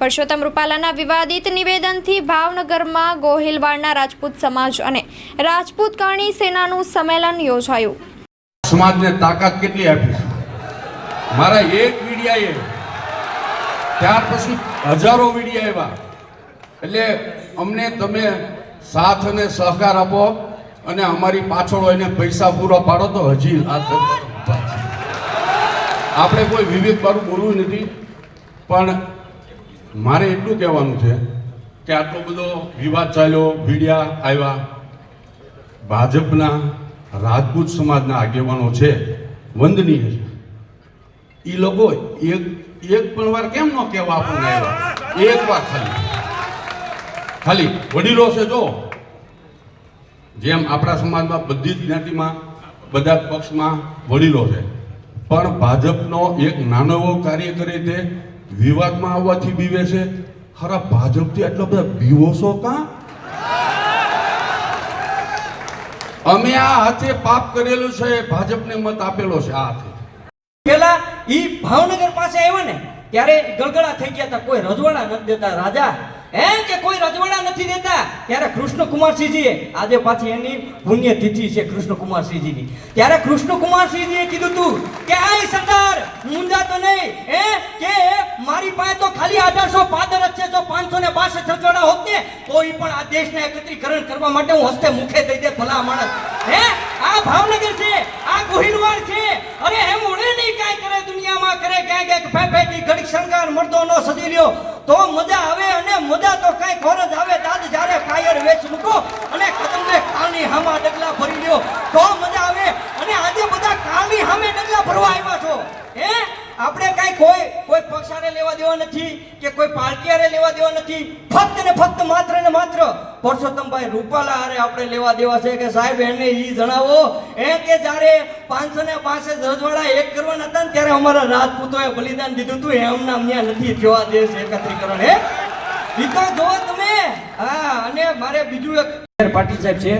પરસોત્તમ રૂપાલાના વિવાદિત નિવેદનથી ભાવનગરમાં ગોહિલવાડના રાજપૂત સમાજ અને રાજપૂત કરણી સેનાનું સંમેલન યોજાયું. સમાજને તાકાત કેટલી આપી મારા એક મીડિયાએ ત્યાર પછી હજારો મીડિયા એવા એટલે અમને તમે સાથ અને સહકાર આપો અને અમારી પાછળ હોય પૈસા પૂરા પાડો તો હજી. આપણે કોઈ વિવેક વાળું બોલવું નથી. પણ મારે એટલું કહેવાનું છે કે આટલો બધો વિવાદ ચાલ્યો વીડિયા આવ્યા. ભાજપના રાજપૂત સમાજના આગેવાનો છે, વંદનીય છે. એ લોકો એક એક પણ વાર કેમ ન કહેવા આપણને એક વાર ખાલી. ખાલી વડીલો છે જો. જેમ આપણા સમાજમાં બધી જ જ્ઞાતિમાં, બધા પક્ષમાં વડીલો છે. પણ ભાજપનો એક નાનો એવો કાર્યકરી તે વિવાદમાં આવવાથી બીવે છે. ખરા ભાજપથી આટલા બધા બીવો છો કા? અમે આ હાથે પાપ કરેલું છે, ભાજપને મત આપેલો છે આ હાથે. પેલા ઈ ભાવનગર પાસે આવ્યા ને, ત્યારે ગળગળા થઈ ગયા હતા. કોઈ રજવાડા નથી દેતા, રાજા હે કે કોઈ રજવાડા નથી દેતા ત્યારે કૃષ્ણકુમારસિંહજીએ, આજે પાછી એની પુણ્યતિથિ છે કૃષ્ણકુમારસિંહજીની. ત્યારે કૃષ્ણકુમારસિંહજીએ કીધું તું કે આ સરદાર મુંજા તો નહીં, હે? કે મારી પાસે તો ખાલી અઢારસો પાદર જ છે. જો પાંચસો ને બાસઠ રજવાડા હોત ને કોઈ પણ આ દેશને એકત્રીકરણ કરવા માટે હું હસ્તે મુખે દઈ દે ભલા માણસ. હે? આ ભાવનગર છે, આ ગોહિલવાડ છે. અરે એમ ઉડે નહીં કાંઈ કરે દુનિયામાં, કરે ક્યાંક ક્યાંક ફેફેટી ઘડી શણગાર મળતો નો સજી લ્યો. તો મજા આવે અને મજા તો કઈ ખોર જ આવે. દાદ જ્યારે કાયર વેચ મૂકો અને કદમને કાલની હામા ડગલા ભરી લ્યો તો મજા આવે અને આજે બધા કાલની હામે ડગલા ભરવા આવ્યા છો હે આપણે કાંઈ કોઈ કોઈ પક્ષારે લેવા દેવા નથી કે કોઈ પાર્ટી આરે લેવા દેવા નથી. ફક્ત ને ફક્ત માત્ર ને માત્ર પરસોત્તમભાઈ રૂપાલા હારે આપણે લેવા દેવા છે કે સાહેબ, એને ઈ જણાવો. એ કે જ્યારે પાંચસો ને પાસઠ રજવાડા એક કરવાના હતા ને ત્યારે અમારા રાજપૂતોએ બલિદાન દીધું હતું. એમના ત્યાં નથી થવા દેશ એકત્રીકરણ, હે? ઈ તો જો તમે. હા, અને મારે બીજું એક પાટીલ સાહેબ છે.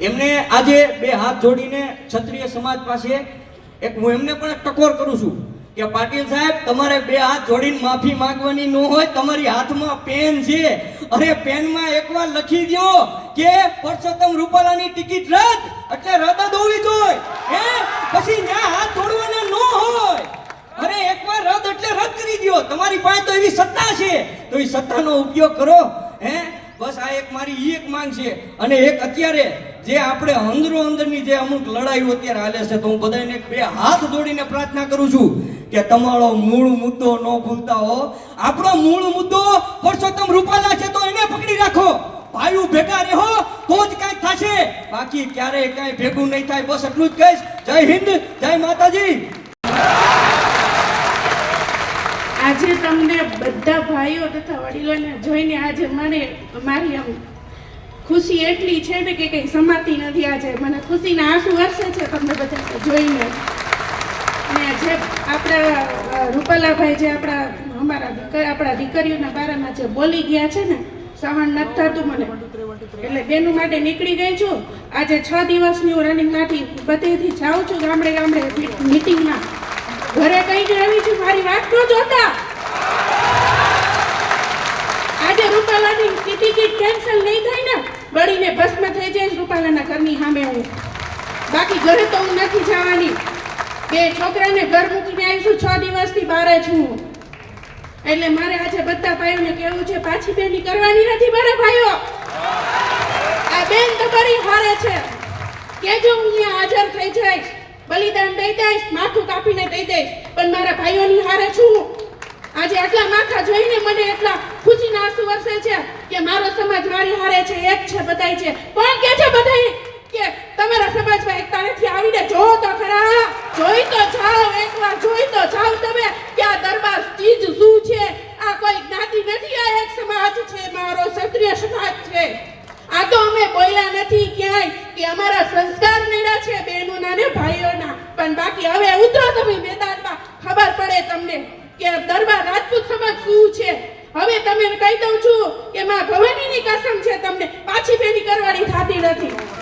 એમને આજે બે હાથ જોડીને ક્ષત્રિય સમાજ પાસે એક હું એમને પણ ટકોર કરું છું. કે પાટીલ સાહેબ, તમારે બે હાથ જોડીને માફી માંગવાની ન હોય, તમારી હાથમાં પેન છે. અરે પેનમાં એકવાર લખી દો કે પરસોત્તમ રૂપાલાની ટિકિટ રદ. એટલે રદ જ હોવી જોઈએ. હે? પછી ના હાથ જોડવાના ન હોય. અરે એકવાર રદ એટલે રદ કરી દો તમારી પાસે તો એવી સત્તા છે. તો એ સત્તાનો ઉપયોગ કરો. હે? બસ આ એક મારી એક માંગ છે. અને એક અત્યારે જે આપણે અંદરો અંદરની જે અમુક લડાઈઓ અત્યારે હાલે છે, તો હું બધાને બે હાથ જોડીને પ્રાર્થના કરું છું કે તમારો મૂળ મુદ્દો ન ભૂલતા હો. આપણો મૂળ મુદ્દો પરસોત્તમ રૂપાલા છે, તો એને પકડી રાખો. ભાઈઓ ભેગા રહો, તો જ કાંઈ થશે. બાકી ક્યારેય કાંઈ ભેગું નહીં થાય, બસ એટલું જ કહીશ. જય હિન્દ, જય માતાજી. આજે તમને બધા ભાઈઓ તથા વડીલોને જોઈને આજે મને, મારી આમ ખુશી એટલી છે ને કે કંઈ સમાતી નથી આજે. મને ખુશીના આંસુ વરસે છે તમને બધા જોઈને. અને જે આપણા રૂપાલાભાઈ જે આપણા, અમારા આપણા દીકરીઓના બારામાં જે બોલી ગયા છે ને સહન નથી થતું મને. એટલે બેનું માટે નીકળી ગઈ છું. આજે છ દિવસની હું રનિંગમાંથી બધેથી જાઉં છું ગામડે ગામડે મીટિંગમાં ઘરે કઈ આવી છું? મારી વાત ન જોતા. રૂપાલાની ટિકિટ કેન્સલ નહીં થાય ને, બળીને ભસ્મ થઈ જાય રૂપાલાના ઘરની સામે હું. બાકી ઘરે તો હું નથી જવાની. બે છોકરાને ઘર મૂકીને આવીશું છ દિવસથી બહાર છું. એટલે મારે આજે બધા ભાઈઓને કેવું છે, પાછી બેની કરવાની નથી મારા ભાઈઓ. આ બેન તો તમારી હારે છે. કેજો હું અહીંયા હાજર થઈ જઈશ. બલિદાન દઈ દઈશ, માથું કાપીને દઈ દઈશ. પણ મારા ભાઈઓની હારે છું. આજે આટલા માથા જોઈને મને એટલા ખુશીના આંસુ વરસે છે કે મારો સમાજ મારી હારે છે એક છે બધાય છે. પણ કે છે બધાય? કે તમારા સમાજમાં એકતા નથી, આવીને જોવો તો ખરા. જોઈ તો જાઓ, એકવાર જોઈ તો જાઓ તમે કે આ દરબાર ચીજ શું છે? આ કોઈ જ્ઞાતિ નથી, આ એક સમાજ છે, મારો ક્ષત્રિય સમાજ છે. આ તો અમે બોલ્યા નથી ક્યાંય કે અમારા સંસ્કાર નડ્યા છે બહેનોના ને ભાઈઓના. પણ બાકી હવે ઉતરો તમે મેદાનમાં. ખબર પડે તમને કે દરબાર રાજપૂત સમાજ શું છે? હવે તમે કહી દઉં છું કે માં ભવાનીની કસમ છે તમને પાછી પેલી કરવાની થતી નથી.